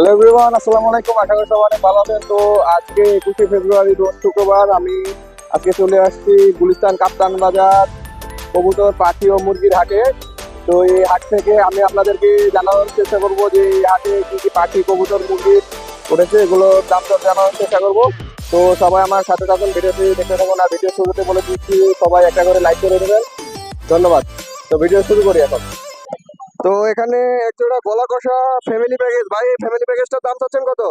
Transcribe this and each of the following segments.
Hello everyone আসসালামু আলাইকুম আশা করি সবাই অনেক ভালো আছেন। তো আজকে একুশে ফেব্রুয়ারি, রোজ শুক্রবার আমি আজকে চলে আসছি গুলিস্তান কাপ্তান বাজার কবুতর, পাখি ও মুরগির হাটে। তো এই হাট থেকে আমি আপনাদেরকে জানানোর চেষ্টা করব যে এই হাটে কি কি পাখি, কবুতর, মুরগি উঠেছে এগুলো দাম দর জানানোর চেষ্টা করব। তো সবাই আমার সাথে থাকুন, ভিডিওটি দেখতে থাকুন। আর ভিডিও শুরুতে বলে দিচ্ছি, সবাই একটা করে লাইক করে দেবেন। ধন্যবাদ। তো ভিডিও শুরু করি এখন। তো এখানে একজোড়া গলা কষা ফ্যামিলি প্যাকেজ ভাই ফ্যামিলি প্যাকেজটার দাম চাচ্ছেন কত?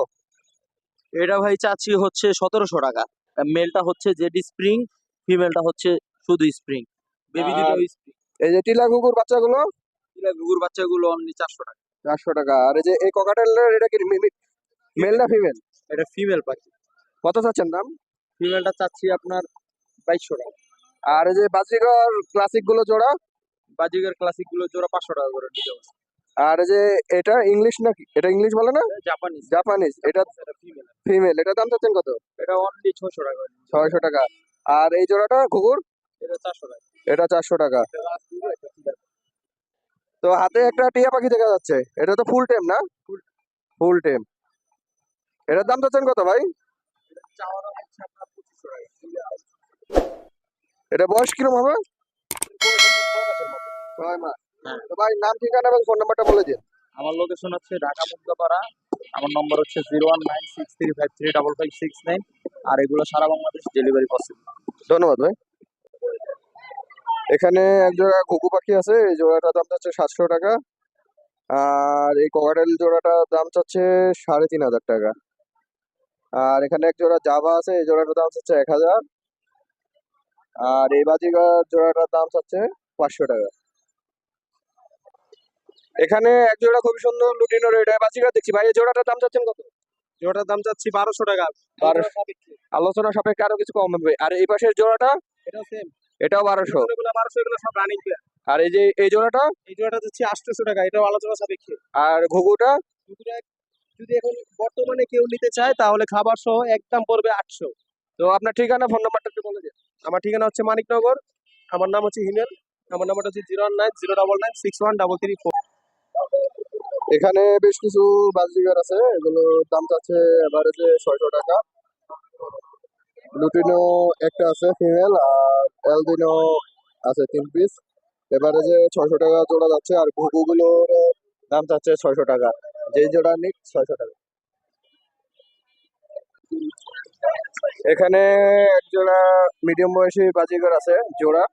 এটা ভাই চাচ্ছি হচ্ছে সতেরোশো টাকা। মেলটা হচ্ছে জেডি স্প্রিং ফিমেলটা হচ্ছে শুধু স্প্রিং। বেবি দুটো স্প্রিং। এই যে টিলা কুকুর বাচ্চাগুলো? গুগুর বাচ্চাগুলো অনলি চারশো টাকা। চারশো টাকা। আর এই যে এই ককাটেলের এটা কি মেল না ফিমেল এটা ফিমেল পাখি। কত চাচ্ছেন দাম? ফিমেলটা চাচ্ছি আপনার বাইশশো টাকা। আর এই যে বাজিগর ক্লাসিকগুলো জোড়া? বাজিগার ক্লাসিকগুলো জোড়া পাঁচশো টাকা করে নিতে হবে আর এই যে এটা ইংলিশ নাকি? এটা ইংলিশ বলে না? জাপানিজ জাপানিজ এটা ফিমেল ফিমেল এটা দাম চাচ্ছেন কত? এটা অনলি ছশো টাকা। ছয়শো টাকা। আর এই জোড়াটা কুকুর এটা চারশো টাকা। এটা চারশো টাকা। তো হাতে একটা টিয়া পাখি দেখা যাচ্ছে। এটা তো ফুল টেম না? ফুল টেম এটার দাম চাচ্ছেন কত ভাই? এটা বয়স কিরম হবে। ছয় মাস। তো ভাই নাম ঠিকানা এবং ফোন নাম্বারটা বলে দিন। আমার লোকেশন হচ্ছে ঢাকা মুগ্ধাপাড়া আমার নম্বর হচ্ছে zero one nine six three five three double five six nine আর এগুলো সারা বাংলাদেশ ডেলিভারি পসিবল ধন্যবাদ ভাই। এখানে এক জোড়া ঘুঘু পাখি আছে এই জোড়াটার দাম চাচ্ছে সাতশো টাকা। আর এই ককাটেল জোড়াটার দাম চাচ্ছে সাড়ে তিন হাজার টাকা। আর এখানে এক জোড়া জাভা আছে এই জোড়াটার দাম চাচ্ছে এক হাজার। আর এই বাজিগার জোড়াটার দাম চাচ্ছে পাঁচশো টাকা। এখানে এক জোড়া খুবই সুন্দর লুটিনো রেড বাজিগার দেখছি ভাই এই জোড়াটার দাম চাচ্ছেন কত? জোড়াটার দাম চাচ্ছি বারোশো টাকা। আলোচনা সাপেক্ষে আরও কিছু কম হবে। আর এই পাশের জোড়াটা? এটাও সেম এটাও বারোশো। বারোশো এগুলো সব রানিং আর এই যে এই জোড়াটা? এই জোড়াটা যাচ্ছে আটশোশো টাকা এটাও আলোচনা সাপেক্ষে। আর ঘুঘুটা? যদি এখন বর্তমানে কেউ নিতে চায় তাহলে খাবার সহ একদম পড়বে আটশো। তো আপনার ঠিকানা ফোন নাম্বারটা একটু বলে দিন। আমার ঠিকানা হচ্ছে মানিকনগর আমার নাম হচ্ছে হিমেল আমার নাম্বারটা হচ্ছে zero nine zero double nine six one double three four. এখানে বেশ কিছু বাজিগার আছে, এগুলো দাম চাচ্ছে এভারেজে ছয়শো টাকা। লুটিনো একটা আছে ফিমেল আর এলদিনো আছে তিন পিস এভারেজে ছয়শো টাকা জোড়া যাচ্ছে আর ঘুঘুগুলোর দাম চাচ্ছে ছয়শো টাকা। যেই জোড়া নিক ছয়শো টাকা। এখানে এক জোড়া মিডিয়াম বয়সী বাজিগার আছে, জোড়া।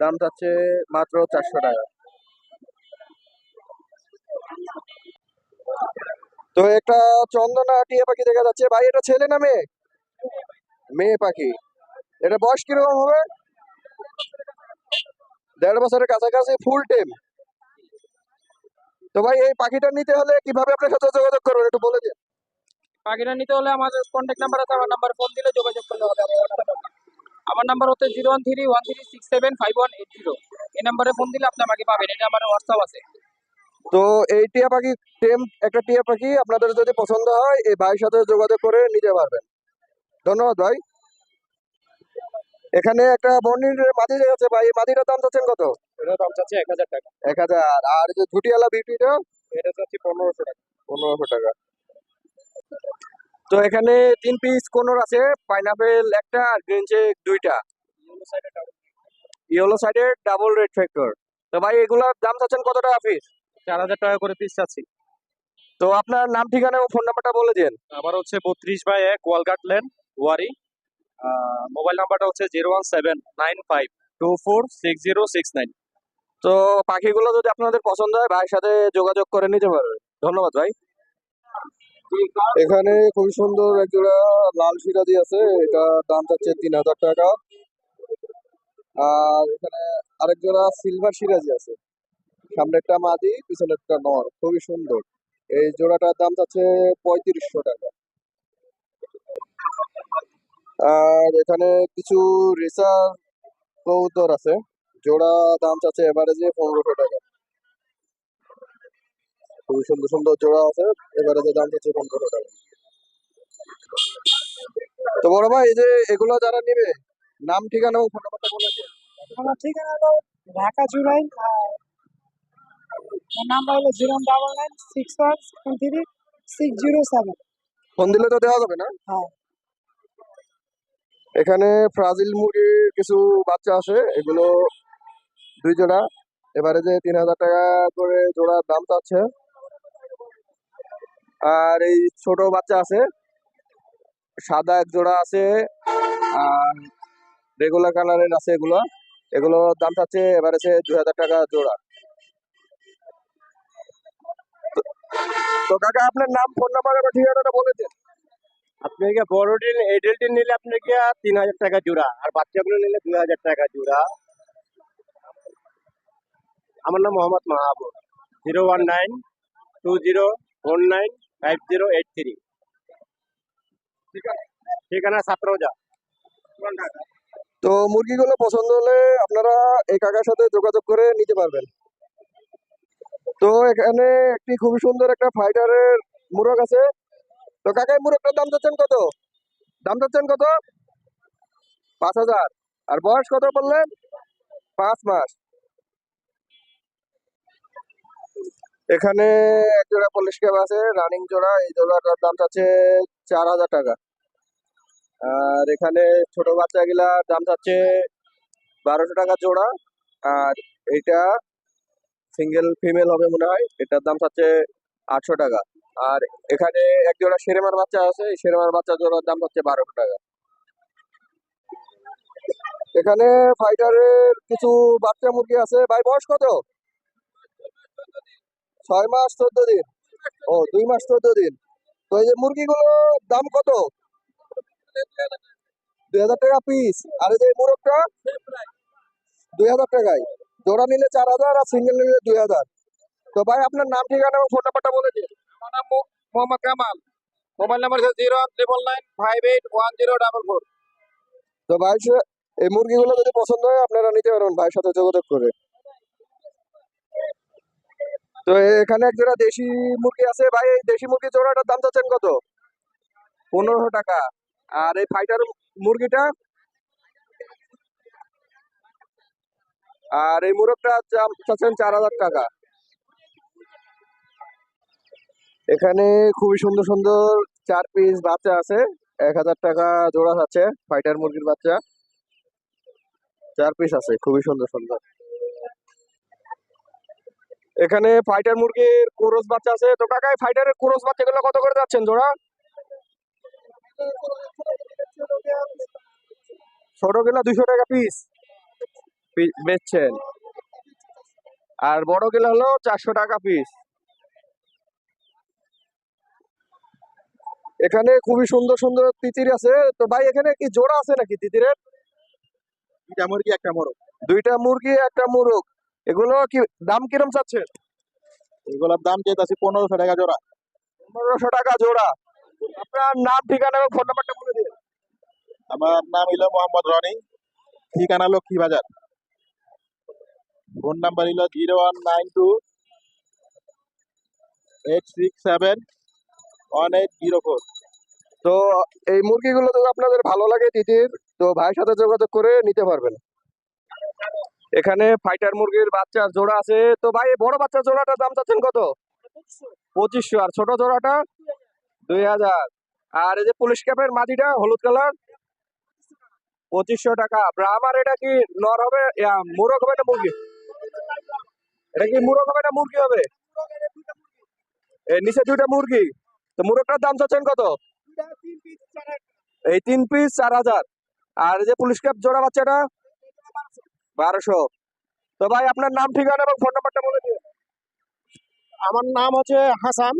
দাম চাচ্ছে মাত্র চারশো টাকা। তো একটা চন্দনা টিয়া পাখি দেখা যাচ্ছে। ভাই, এটা ছেলে না মেয়ে? মেয়ে পাখি। এটা বয়স কীরকম হবে? দেড় বছরের কাছাকাছি ফুল টেম তো ভাই, এই পাখিটা নিতে হলে কীভাবে আপনার সাথে যোগাযোগ করবেন? একটু বলে দিন। পাখিটা নিতে হলে আমাদের কন্ট্যাক্ট নাম্বার আছে, আমার নাম্বার ফোন দিলে যোগাযোগ করলে হবে। আমার আমার নাম্বার হচ্ছে zero one three one three six seven five one eight zero এই নাম্বারে ফোন দিলে আপনি আমাকে পাবেন, এটা আমার হোয়াটসঅ্যাপ আছে। তো এই টিয়া পাখি টেম একটা টিয়া পাখি আপনাদের যদি পছন্দ হয় এই ভাইয়ের সাথে যোগাযোগ করে নিতে পারবেন। ধন্যবাদ ভাই। এখানে একটা বর্ণির মাদি দেখা ভাই এই মাদিটার দাম চাচ্ছেন কত? এটা দাম চাচ্ছে এক হাজার টাকা। এক হাজার। আর যে ঝুটিওয়ালা বিউটিটা? এটা চাচ্ছি পনেরোশো টাকা। পনেরোশো টাকা। তো এখানে তিন পিস কোনর আছে পাইনাপেল একটা আর গ্রিন চেক দুইটা। ইয়েলো সাইডের ডাবল রেড ফ্যাক্টর তো ভাই এগুলার দাম চাচ্ছেন কত টাকা পিস চার হাজার টাকা করে পিস চাচ্ছি। তো আপনার নাম ঠিকানা এবং ফোন নাম্বারটা বলে দিন। আমার হচ্ছে বত্রিশ বাই এক ওয়ালগাট লেন ওয়ারি। মোবাইল নাম্বারটা হচ্ছে zero one seven nine five two four six zero six nine. তো পাখিগুলো যদি আপনাদের পছন্দ হয় ভাইয়ের সাথে যোগাযোগ করে নিতে পারবেন ধন্যবাদ ভাই। এখানে খুবই সুন্দর একজোড়া লাল সিরাজি আছে। এটা দাম যাচ্ছে তিন হাজার টাকা। আর এখানে আরেক জোড়া সিলভার সিরাজি আছে। সামনে একটা মাদি, পিছনে একটা নর। খুবই সুন্দর। এই জোড়াটার দাম চাচ্ছে পঁয়ত্রিশশো টাকা। আর এখানে কিছু রেসার কবুতর আছে। জোড়া দাম চাচ্ছে এভারেজে পনেরোশো টাকা। খুবই সুন্দর সুন্দর জোড়া আছে। এভারেজে দাম চাচ্ছে পনেরোশো টাকা। তো বড় ভাই, এই যে এগুলো যারা নেবে, নাম ঠিকানা ফোন নাম্বারটা বলে আমার ঠিকানা হলো ঢাকা জুলাই আর নাম্বার হলো zero double nine six one three six zero seven. Phone দিলে তো দেওয়া যাবে না? হ্যাঁ। এখানে ফ্রাজিল মুরগির কিছু বাচ্চা আছে এগুলো দুই জোড়া। এবারে যে তিন হাজার টাকা করে জোড়ার দাম চাচ্ছে। আর এই ছোট বাচ্চা আছে সাদা এক জোড়া আছে আর রেগুলার কালারের আছে এগুলো। এগুলো দাম চাচ্ছে এবারে সে দুই হাজার টাকা জোড়া। তো- কাকা আপনার নাম ফোন নাম্বার এবং ঠিকানাটা বলে দিন। আপনাকে বড় ডিল এডেলটি নিলে আপনাকে তিন হাজার টাকা জোড়া আর বাচ্চাগুলো নিলে দুই হাজার টাকা জোড়া। আমার নাম Mohammad Mahabub zero one nine two zero four nine five zero eight three. ঠিকানা সাতরোজা। তো মুরগিগুলো পছন্দ হলে আপনারা এই কাকার সাথে যোগাযোগ করে নিতে পারবেন। তো এখানে একটি খুবই সুন্দর একটা ফাইটারের মুরগ আছে। তো কাকা, এই মুরগটার দাম চাচ্ছেন কত? দাম চাচ্ছেন কত? পাঁচ হাজার। আর বয়স কত বললেন? পাঁচ মাস। এখানে এক জোড়া পলিশ ক্যাব আছে রানিং জোড়া। এই জোড়াটার দাম চাচ্ছে চার হাজার টাকা। আর এখানে ছোট বাচ্চাগুলা দাম চাচ্ছে বারোশো টাকা জোড়া। আর এইটা সিঙ্গেল ফিমেল হবে মনে হয়। এটার দাম চাচ্ছে আটশো টাকা। আর এখানে এক জোড়া সেরেমার বাচ্চা আছে সেরেমার বাচ্চা জোড়ার দাম হচ্ছে বারোশো টাকা। এখানে ফাইটারের কিছু বাচ্চা মুরগি আছে। ভাই, বয়স কত? ছয় মাস চোদ্দ দিন। ও, দুই মাস চোদ্দ দিন। তো এই যে মুরগিগুলো দাম কত? দুই হাজার টাকা পিস আর এই যে মোরগটা? দুই হাজার টাকায়। জোড়া নিলে চার হাজার আর সিঙ্গেল নিলে দুই হাজার। তো ভাই আপনার নাম ঠিকানা এবং ফোন নাম্বারটা বলে দিন। আমার নাম মোহাম্মদ কামাল। মোবাইল নাম্বার হচ্ছে zero triple nine five eight one zero double four তো ভাই এই মুরগিগুলো যদি পছন্দ হয় আপনারা নিতে পারবেন ভাইয়ের সাথে যোগাযোগ করে। তো এখানে এক জোড়া দেশি মুরগি আছে। ভাই এই দেশি মুরগি জোড়াটার দাম চাচ্ছেন কত? পনেরোশো টাকা। আর এই ফাইটার মুরগিটা আর এই মুরগটা চাচ্ছেন চার হাজার টাকা। এখানে খুবই সুন্দর সুন্দর চার পিস বাচ্চা আছে, এক হাজার টাকা জোড়া আছে ফাইটার মুরগির বাচ্চা। চার পিস আছে, খুবই সুন্দর সুন্দর। এখানে ফাইটার মুরগির কোরস বাচ্চা আছে। তো কাকা ফাইটারের কোরস বাচ্চাগুলো কত করে যাচ্ছেন জোড়া? ছোটগুলা দুইশো টাকা পিস বেচছেন। আর বড়গুলো হলো চারশো টাকা পিস এখানে খুবই সুন্দর সুন্দর তিতির আছে। তো ভাই এখানে কি জোড়া আছে নাকি তিতিরের? দুইটা মুরগি একটা মোরগ। দুইটা মুরগি একটা মুরগ। এগুলো কি দাম কিরম চাচ্ছে এগুলোর দাম যেতেছে পনেরোশো টাকা জোড়া। পনেরোশো টাকা জোড়া। আপনার নাম ঠিকানা এবং ফোন নাম্বারটা বলে দিন আমার নাম হইল মোহাম্মদ রনি। ঠিকানা লক্ষ্মী বাজার ফোন নাম্বার হইল zero one nine two eight six seven one eight zero four. তো এই মুরগিগুলো যদি আপনাদের ভালো লাগে দিদির তো ভাইয়ের সাথে যোগাযোগ করে নিতে পারবেন। এখানে ফাইটার মুরগির বাচ্চার জোড়া আছে। তো ভাই বড় বাচ্চার জোড়াটার দাম চাচ্ছেন কত? পঁচিশশো। আর ছোট জোড়াটা? দুই হাজার। আর এই যে পুলিশ ক্যাপের মাটিটা, হলুদ কালার? পঁচিশশো টাকা। আমার এটা কি নর হবে? মুরগ হবে না মুরগি? এটা কি মুরগ হবে না মুরগি হবে? এর নিচে দুইটা মুরগি। তো মুরগটার দাম চাচ্ছেন কত? এই তিন পিস চার হাজার। আর যে পুলিশ ক্যাপ জোড়া বাচ্চাটা বারোশো। তো ভাই আপনার নাম ঠিকানা এবং ফোন নাম্বারটা বলে দিন। আমার নাম হচ্ছে হাসান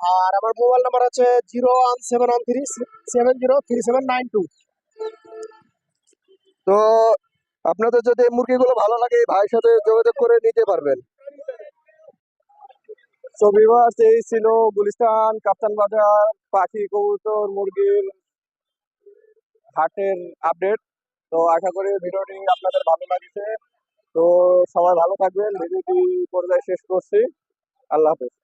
আর আমার মোবাইল নাম্বার হচ্ছে zero one seven one three seven zero three seven nine two. তো আপনাদের যদি মুরগিগুলো ভালো লাগে ভাইয়ের সাথে যোগাযোগ করে নিতে পারবেন। তো এই ছিল গুলিস্তান, কাপ্তান বাজার, পাখি, কবুতর মুরগির হাটের আপডেট। তো আশা করি ভিডিওটি আপনাদের ভালো লাগছে। তো সবাই ভালো থাকবেন। ভিডিওটি পর্যায়ে শেষ করছি। আল্লাহ হাফেজ।